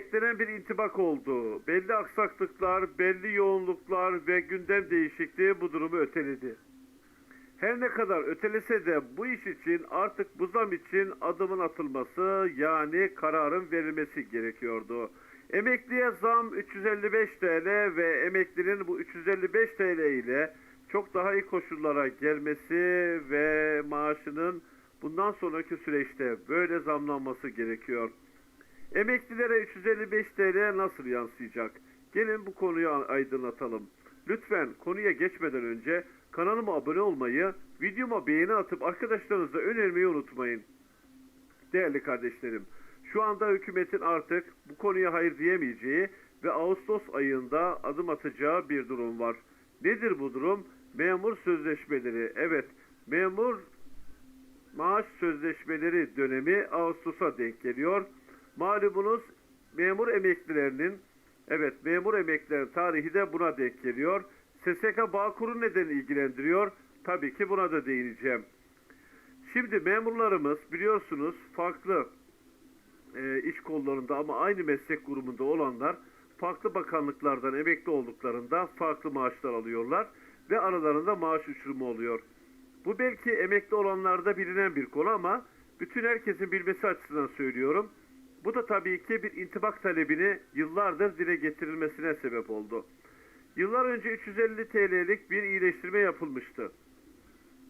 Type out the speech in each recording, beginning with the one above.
beklenen bir intibak oldu. Belli aksaklıklar, belli yoğunluklar ve gündem değişikliği bu durumu öteledi. Her ne kadar ötelese de bu iş için artık bu zam için adımın atılması yani kararın verilmesi gerekiyordu. Emekliye zam 355 TL ve emeklinin bu 355 TL ile çok daha iyi koşullara gelmesi ve maaşının bundan sonraki süreçte böyle zamlanması gerekiyor. Emeklilere 355 TL nasıl yansıyacak? Gelin bu konuyu aydınlatalım. Lütfen konuya geçmeden önce kanalıma abone olmayı, videoma beğeni atıp arkadaşlarınıza önermeyi unutmayın. Değerli kardeşlerim, şu anda hükümetin artık bu konuya hayır diyemeyeceği ve Ağustos ayında adım atacağı bir durum var. Nedir bu durum? Memur sözleşmeleri. Evet, memur maaş sözleşmeleri dönemi Ağustos'a denk geliyor. Malumunuz memur emeklilerinin evet memur emeklilerin tarihi de buna denk geliyor. SSK Bağkur'u neden ilgilendiriyor? Tabii ki buna da değineceğim. Şimdi memurlarımız biliyorsunuz farklı e, iş kollarında ama aynı meslek grubunda olanlar farklı bakanlıklardan emekli olduklarında farklı maaşlar alıyorlar ve aralarında maaş uçurumu oluyor. Bu belki emekli olanlarda bilinen bir konu ama bütün herkesin bilmesi açısından söylüyorum. Bu da tabii ki bir intibak talebini yıllardır dile getirilmesine sebep oldu. Yıllar önce 350 TL'lik bir iyileştirme yapılmıştı.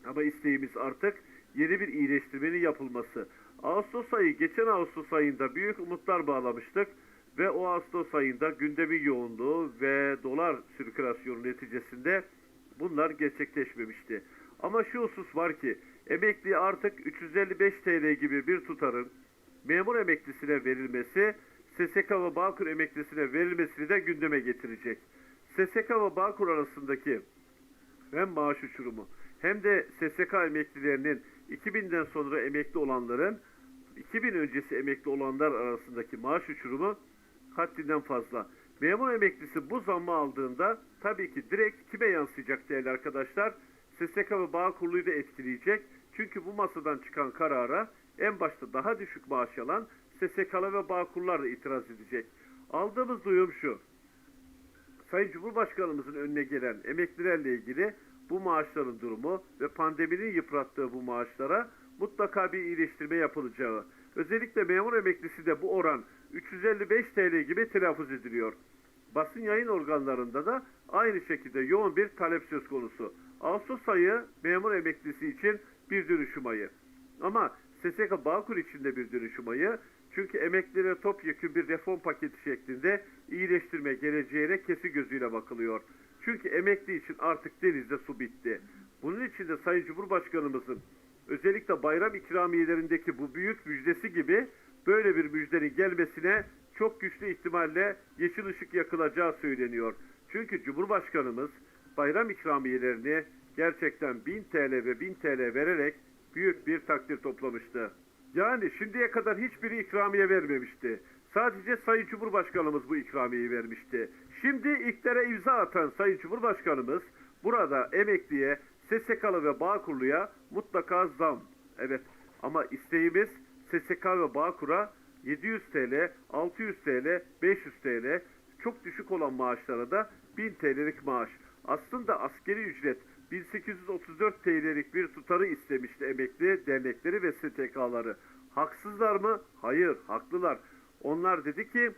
Ama isteğimiz artık yeni bir iyileştirmenin yapılması. Ağustos ayı, geçen Ağustos ayında büyük umutlar bağlamıştık ve o Ağustos ayında gündemin yoğunluğu ve dolar sirkülasyonu neticesinde bunlar gerçekleşmemişti. Ama şu husus var ki emekli artık 355 TL gibi bir tutarın memur emeklisine verilmesi SSK ve Bağkur emeklisine verilmesini de gündeme getirecek. SSK ve Bağkur arasındaki hem maaş uçurumu hem de SSK emeklilerinin 2000'den sonra emekli olanların 2000 öncesi emekli olanlar arasındaki maaş uçurumu haddinden fazla. Memur emeklisi bu zammı aldığında tabii ki direkt kime yansıyacak değerli arkadaşlar? SSK ve Bağkurlu'yu da etkileyecek. Çünkü bu masadan çıkan karara en başta daha düşük maaş alan SSK'lı ve Bağkurlar da itiraz edecek. Aldığımız duyum şu. Sayın Cumhurbaşkanımızın önüne gelen emeklilerle ilgili bu maaşların durumu ve pandeminin yıprattığı bu maaşlara mutlaka bir iyileştirme yapılacağı. Özellikle memur emeklisi de bu oran 355 TL gibi telaffuz ediliyor. Basın yayın organlarında da aynı şekilde yoğun bir talep söz konusu. Ağustos ayı memur emeklisi için bir dönüşüm ayı. Ama SSK Bağkur için de bir dönüşüm ayı. Çünkü emeklilere topyekun bir reform paketi şeklinde iyileştirme geleceğine kesi gözüyle bakılıyor. Çünkü emekli için artık denizde su bitti. Bunun için de Sayın Cumhurbaşkanımızın özellikle bayram ikramiyelerindeki bu büyük müjdesi gibi böyle bir müjdenin gelmesine çok güçlü ihtimalle yeşil ışık yakılacağı söyleniyor. Çünkü Cumhurbaşkanımız bayram ikramiyelerini gerçekten 1000 TL ve 1000 TL vererek büyük bir takdir toplamıştı. Yani şimdiye kadar hiçbiri ikramiye vermemişti. Sadece Sayın Cumhurbaşkanımız bu ikramiyeyi vermişti. Şimdi ilklere imza atan Sayın Cumhurbaşkanımız burada emekliye, SSK'lı ve Bağkurlu'ya mutlaka zam. Evet ama isteğimiz SSK ve Bağkur'a 700 TL, 600 TL, 500 TL çok düşük olan maaşlara da 1000 TL'lik maaş. Aslında askeri ücret 1834 TL'lik bir tutarı istemişti emekli dernekleri ve STK'ları. Haksızlar mı? Hayır, haklılar. Onlar dedi ki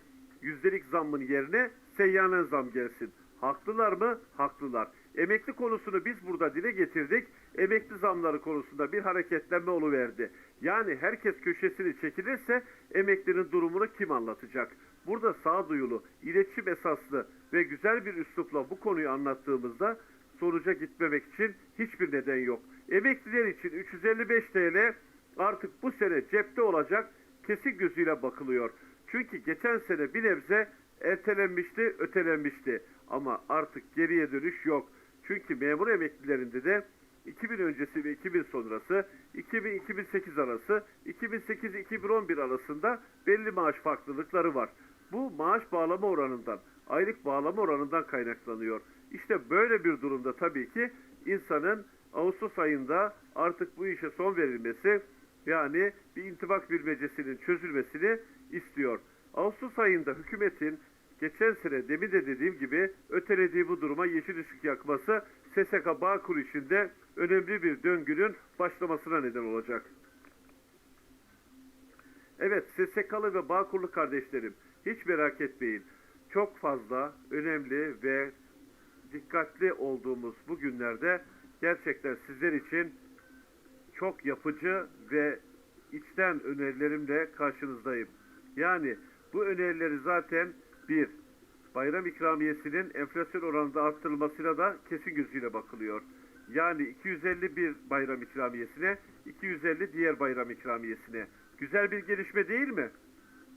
yüzdelik zammın yerine seyyanen zam gelsin. Haklılar mı? Haklılar. Emekli konusunu biz burada dile getirdik. Emekli zamları konusunda bir hareketlenme oluverdi. Yani herkes köşesini çekilirse emeklinin durumunu kim anlatacak? Burada sağduyulu, iletişim esaslı ve güzel bir üslupla bu konuyu anlattığımızda sonuca gitmemek için hiçbir neden yok. Emekliler için 355 TL artık bu sene cepte olacak kesin gözüyle bakılıyor. Çünkü geçen sene bir nebze ertelenmişti, ötelenmişti. Ama artık geriye dönüş yok. Çünkü memur emeklilerinde de 2000 öncesi ve 2000 sonrası, 2000-2008 arası, 2008-2011 arasında belli maaş farklılıkları var. Bu maaş bağlama oranından, aylık bağlama oranından kaynaklanıyor. İşte böyle bir durumda tabii ki insanın Ağustos ayında artık bu işe son verilmesi yani bir intibak bilmecesinin çözülmesini istiyor. Ağustos ayında hükümetin geçen sene demin de dediğim gibi ötelediği bu duruma yeşil ışık yakması SSK Bağkur işinde önemli bir döngünün başlamasına neden olacak. Evet SSK'lı ve Bağkurlu kardeşlerim hiç merak etmeyin. Çok fazla önemli ve dikkatli olduğumuz bu günlerde gerçekten sizler için çok yapıcı ve içten önerilerimle karşınızdayım. Yani bu önerileri zaten bir bayram ikramiyesinin enflasyon oranında arttırılmasıyla da kesin gözüyle bakılıyor. Yani 251 bayram ikramiyesine, 250 diğer bayram ikramiyesine. Güzel bir gelişme değil mi?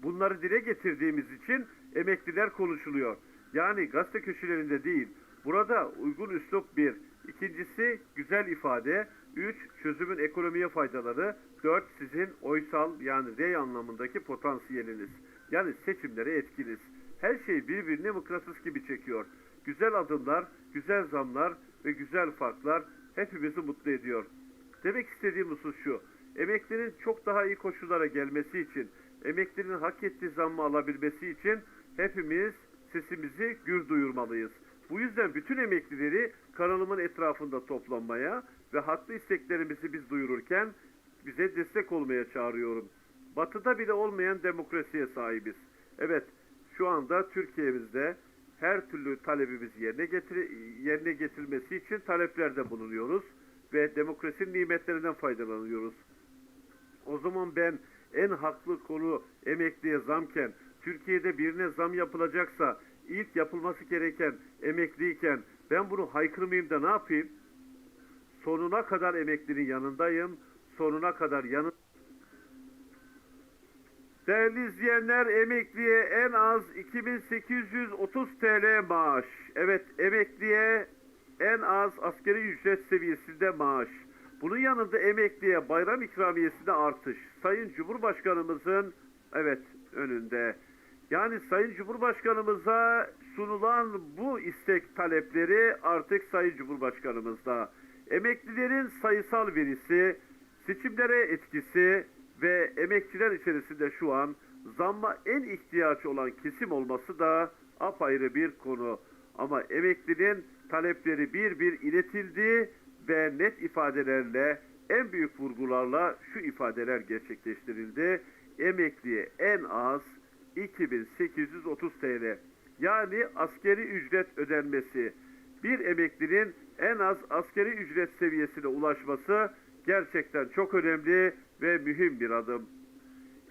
Bunları dile getirdiğimiz için emekliler konuşuluyor. Yani gazete köşelerinde değil. Burada uygun üslup bir. İkincisi güzel ifade. Üç, çözümün ekonomiye faydaları. Dört, sizin oysal yani rey anlamındaki potansiyeliniz. Yani seçimlere etkiniz. Her şey birbirine mıknatıs gibi çekiyor. Güzel adımlar, güzel zamlar ve güzel farklar hepimizi mutlu ediyor. Demek istediğim husus şu. Emeklinin çok daha iyi koşullara gelmesi için, emeklinin hak ettiği zammı alabilmesi için hepimiz sesimizi gür duyurmalıyız. Bu yüzden bütün emeklileri kanalımın etrafında toplanmaya ve haklı isteklerimizi biz duyururken bize destek olmaya çağırıyorum. Batıda bile olmayan demokrasiye sahibiz. Evet, şu anda Türkiye'mizde her türlü talebimiz yerine getir yerine getirilmesi için taleplerde bulunuyoruz ve demokrasinin nimetlerinden faydalanıyoruz. O zaman ben en haklı konu emekliye zamken, Türkiye'de birine zam yapılacaksa ilk yapılması gereken emekliyken ben bunu haykırmayayım da ne yapayım? Sonuna kadar emeklinin yanındayım. Sonuna kadar yanı Değerli izleyenler emekliye en az 2830 TL maaş. Evet emekliye en az askeri ücret seviyesinde maaş. Bunun yanında emekliye bayram ikramiyesinde artış. Sayın Cumhurbaşkanımızın evet önünde. Yani Sayın Cumhurbaşkanımıza sunulan bu istek talepleri artık Sayın Cumhurbaşkanımızda. Emeklilerin sayısal verisi, seçimlere etkisi ve emekçiler içerisinde şu an zamma en ihtiyaç olan kesim olması da apayrı bir konu. Ama emeklinin talepleri bir bir iletildi ve net ifadelerle en büyük vurgularla şu ifadeler gerçekleştirildi. Emekliye en az 2830 TL yani askeri ücret ödenmesi bir emeklinin en az askeri ücret seviyesine ulaşması gerçekten çok önemli ve mühim bir adım.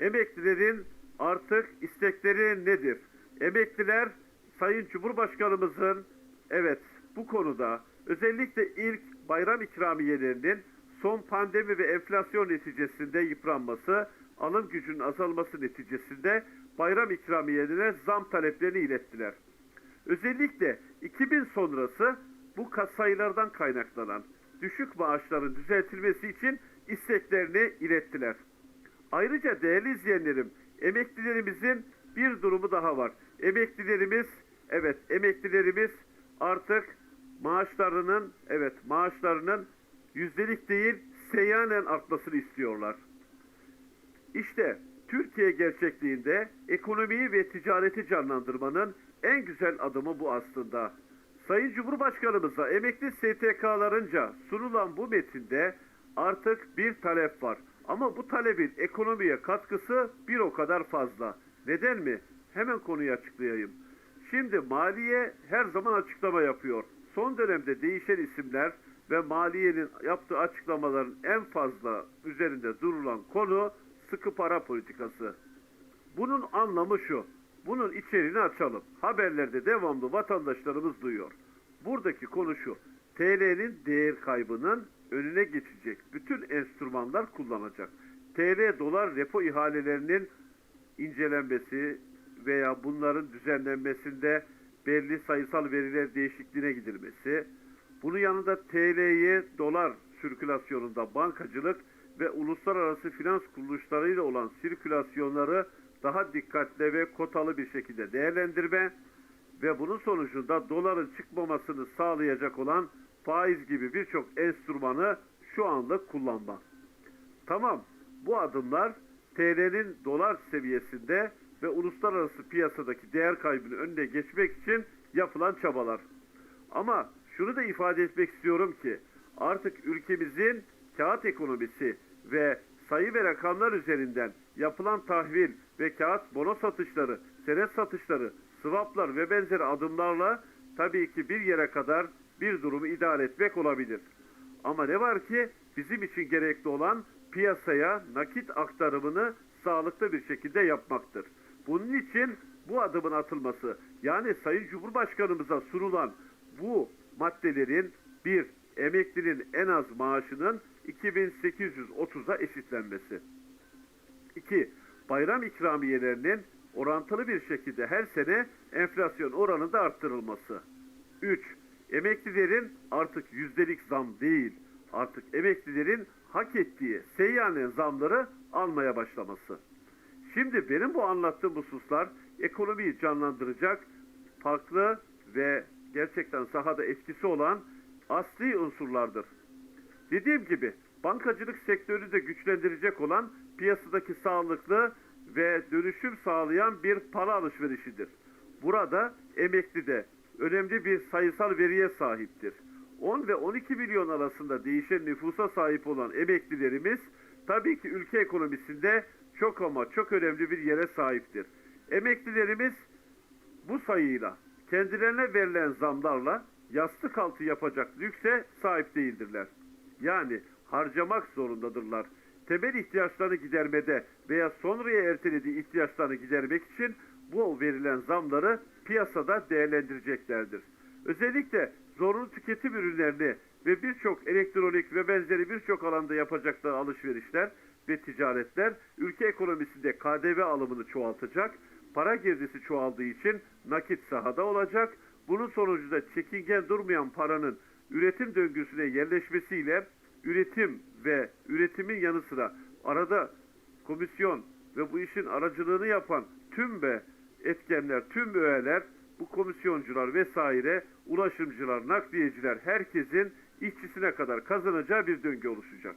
Emeklilerin artık istekleri nedir? Emekliler Sayın Cumhurbaşkanımızın evet bu konuda özellikle ilk bayram ikramiyelerinin son pandemi ve enflasyon neticesinde yıpranması, alım gücünün azalması neticesinde bayram ikramiyelerine zam taleplerini ilettiler. Özellikle 2000 sonrası bu sayılardan kaynaklanan düşük maaşların düzeltilmesi için isteklerini ilettiler. Ayrıca değerli izleyenlerim, emeklilerimizin bir durumu daha var. Emeklilerimiz, evet emeklilerimiz artık maaşlarının, evet maaşlarının yüzdelik değil seyyanen artmasını istiyorlar. İşte Türkiye gerçekliğinde ekonomiyi ve ticareti canlandırmanın en güzel adımı bu aslında. Sayın Cumhurbaşkanımıza emekli STK'larınca sunulan bu metinde artık bir talep var. Ama bu talebin ekonomiye katkısı bir o kadar fazla. Neden mi? Hemen konuyu açıklayayım. Şimdi maliye her zaman açıklama yapıyor. Son dönemde değişen isimler ve maliyenin yaptığı açıklamaların en fazla üzerinde durulan konu sıkı para politikası. Bunun anlamı şu. Bunun içeriğini açalım. Haberlerde devamlı vatandaşlarımız duyuyor. Buradaki konu şu. TL'nin değer kaybının önüne geçecek bütün enstrümanlar kullanacak. TL dolar repo ihalelerinin incelenmesi veya bunların düzenlenmesinde belli sayısal veriler değişikliğine gidilmesi, bunun yanında TL'ye dolar sirkülasyonunda bankacılık ve uluslararası finans kuruluşlarıyla olan sirkülasyonları daha dikkatli ve kotalı bir şekilde değerlendirme ve bunun sonucunda doların çıkmamasını sağlayacak olan faiz gibi birçok enstrümanı şu anda kullanma. Tamam bu adımlar TL'nin dolar seviyesinde ve uluslararası piyasadaki değer kaybının önüne geçmek için yapılan çabalar. Ama şunu da ifade etmek istiyorum ki artık ülkemizin kağıt ekonomisi ve sayı ve rakamlar üzerinden yapılan tahvil ve kağıt bono satışları, senet satışları, swaplar ve benzeri adımlarla tabii ki bir yere kadar bir durumu idare etmek olabilir. Ama ne var ki bizim için gerekli olan piyasaya nakit aktarımını sağlıklı bir şekilde yapmaktır. Bunun için bu adımın atılması yani Sayın Cumhurbaşkanımıza sunulan bu maddelerin bir emeklinin en az maaşının 2830'a eşitlenmesi. 2. Bayram ikramiyelerinin orantılı bir şekilde her sene enflasyon oranında arttırılması. 3. Emeklilerin artık yüzdelik zam değil, artık emeklilerin hak ettiği seyyanen zamları almaya başlaması. Şimdi benim bu anlattığım hususlar ekonomiyi canlandıracak farklı ve gerçekten sahada etkisi olan asli unsurlardır. Dediğim gibi bankacılık sektörünü de güçlendirecek olan piyasadaki sağlıklı ve dönüşüm sağlayan bir para alışverişidir. Burada emekli de önemli bir sayısal veriye sahiptir. 10 ve 12 milyon arasında değişen nüfusa sahip olan emeklilerimiz tabii ki ülke ekonomisinde çok ama çok önemli bir yere sahiptir. Emeklilerimiz bu sayıyla kendilerine verilen zamlarla yastık altı yapacak lükse sahip değildirler. Yani harcamak zorundadırlar. Temel ihtiyaçlarını gidermede veya sonraya ertelediği ihtiyaçlarını gidermek için bu verilen zamları piyasada değerlendireceklerdir. Özellikle zorunlu tüketim ürünlerini ve birçok elektronik ve benzeri birçok alanda yapacakları alışverişler ve ticaretler ülke ekonomisinde KDV alımını çoğaltacak, para girdisi çoğaldığı için nakit sahada olacak. Bunun sonucunda çekingen durmayan paranın üretim döngüsüne yerleşmesiyle üretim ve üretimin yanı sıra arada komisyon ve bu işin aracılığını yapan tüm ve etkenler, tüm öğeler, bu komisyoncular vesaire, ulaşımcılar, nakliyeciler herkesin işçisine kadar kazanacağı bir döngü oluşacak.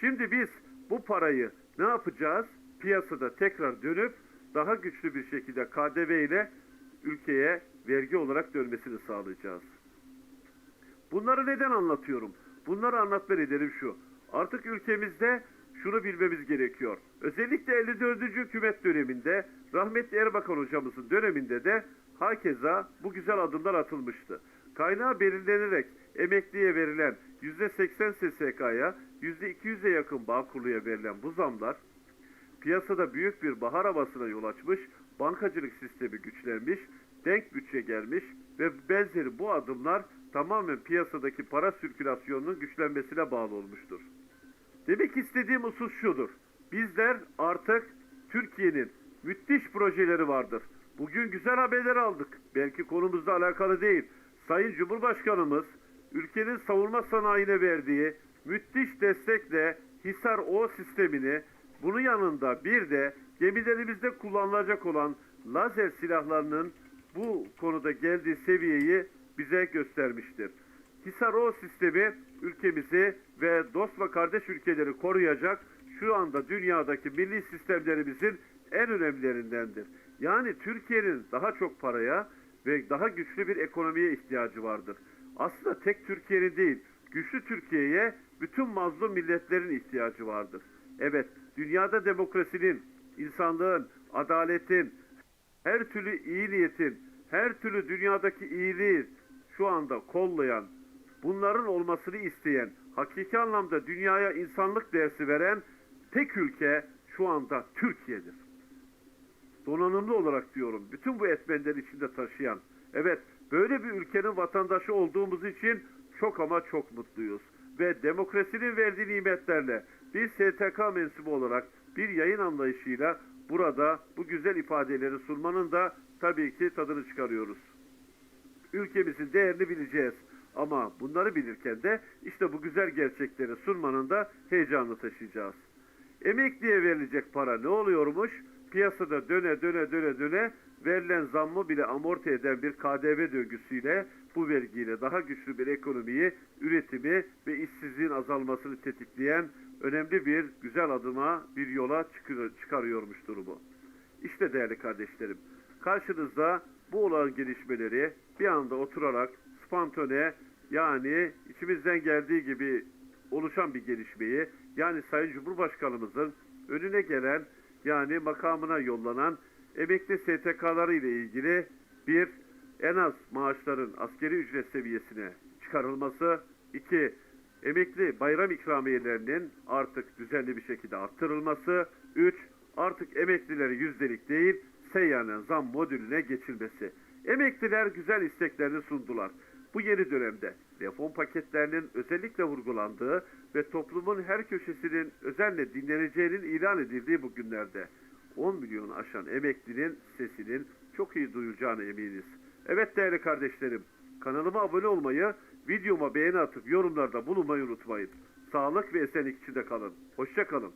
Şimdi biz bu parayı ne yapacağız? Piyasada tekrar dönüp daha güçlü bir şekilde KDV ile ülkeye vergi olarak dönmesini sağlayacağız. Bunları neden anlatıyorum? Bunları anlatma nedenim şu. Artık ülkemizde şunu bilmemiz gerekiyor. Özellikle 54. hükümet döneminde rahmetli Erbakan hocamızın döneminde de hakeza bu güzel adımlar atılmıştı. Kaynağı belirlenerek emekliye verilen %80 SSK'ya %200'e yakın Bağkurlu'ya verilen bu zamlar piyasada büyük bir bahar havasına yol açmış, bankacılık sistemi güçlenmiş, denk bütçe gelmiş ve benzeri bu adımlar tamamen piyasadaki para sirkülasyonunun güçlenmesine bağlı olmuştur. Demek istediğim husus şudur. Bizler artık Türkiye'nin müthiş projeleri vardır. Bugün güzel haberler aldık. Belki konumuzla alakalı değil. Sayın Cumhurbaşkanımız ülkenin savunma sanayine verdiği müthiş destekle Hisar O sistemini bunun yanında bir de gemilerimizde kullanılacak olan lazer silahlarının bu konuda geldiği seviyeyi bize göstermiştir. Hisar O sistemi ülkemizi ve dost ve kardeş ülkeleri koruyacak şu anda dünyadaki milli sistemlerimizin en önemlilerindendir. Yani Türkiye'nin daha çok paraya ve daha güçlü bir ekonomiye ihtiyacı vardır. Aslında tek Türkiye'nin değil, güçlü Türkiye'ye bütün mazlum milletlerin ihtiyacı vardır. Evet, dünyada demokrasinin, insanlığın, adaletin, her türlü iyi niyetin, her türlü dünyadaki iyiliği şu anda kollayan, bunların olmasını isteyen, hakiki anlamda dünyaya insanlık dersi veren tek ülke şu anda Türkiye'dir. Donanımlı olarak diyorum, bütün bu etmenleri içinde taşıyan, evet böyle bir ülkenin vatandaşı olduğumuz için çok ama çok mutluyuz. Ve demokrasinin verdiği nimetlerle bir STK mensubu olarak bir yayın anlayışıyla burada bu güzel ifadeleri sunmanın da tabii ki tadını çıkarıyoruz. Ülkemizin değerini bileceğiz. Ama bunları bilirken de işte bu güzel gerçekleri sunmanın da heyecanını taşıyacağız. Emekliye verilecek para ne oluyormuş? Piyasada döne döne döne döne verilen zammı bile amorti eden bir KDV döngüsüyle bu vergiyle daha güçlü bir ekonomiyi, üretimi ve işsizliğin azalmasını tetikleyen önemli bir güzel adıma bir yola çıkarıyormuş durumu. İşte değerli kardeşlerim, karşınızda bu olan gelişmeleri bir anda oturarak spontane yani içimizden geldiği gibi oluşan bir gelişmeyi yani Sayın Cumhurbaşkanımızın önüne gelen yani makamına yollanan emekli STK'ları ile ilgili bir en az maaşların askeri ücret seviyesine çıkarılması, iki emekli bayram ikramiyelerinin artık düzenli bir şekilde arttırılması, üç artık emeklileri yüzdelik değil seyyanen zam modülüne geçilmesi. Emekliler güzel isteklerini sundular. Bu yeni dönemde reform paketlerinin özellikle vurgulandığı ve toplumun her köşesinin özenle dinleneceğinin ilan edildiği bu günlerde 10 milyon aşan emeklinin sesinin çok iyi duyulacağına eminiz. Evet değerli kardeşlerim, kanalıma abone olmayı, videoma beğeni atıp yorumlarda bulunmayı unutmayın. Sağlık ve esenlik içinde kalın. Hoşça kalın.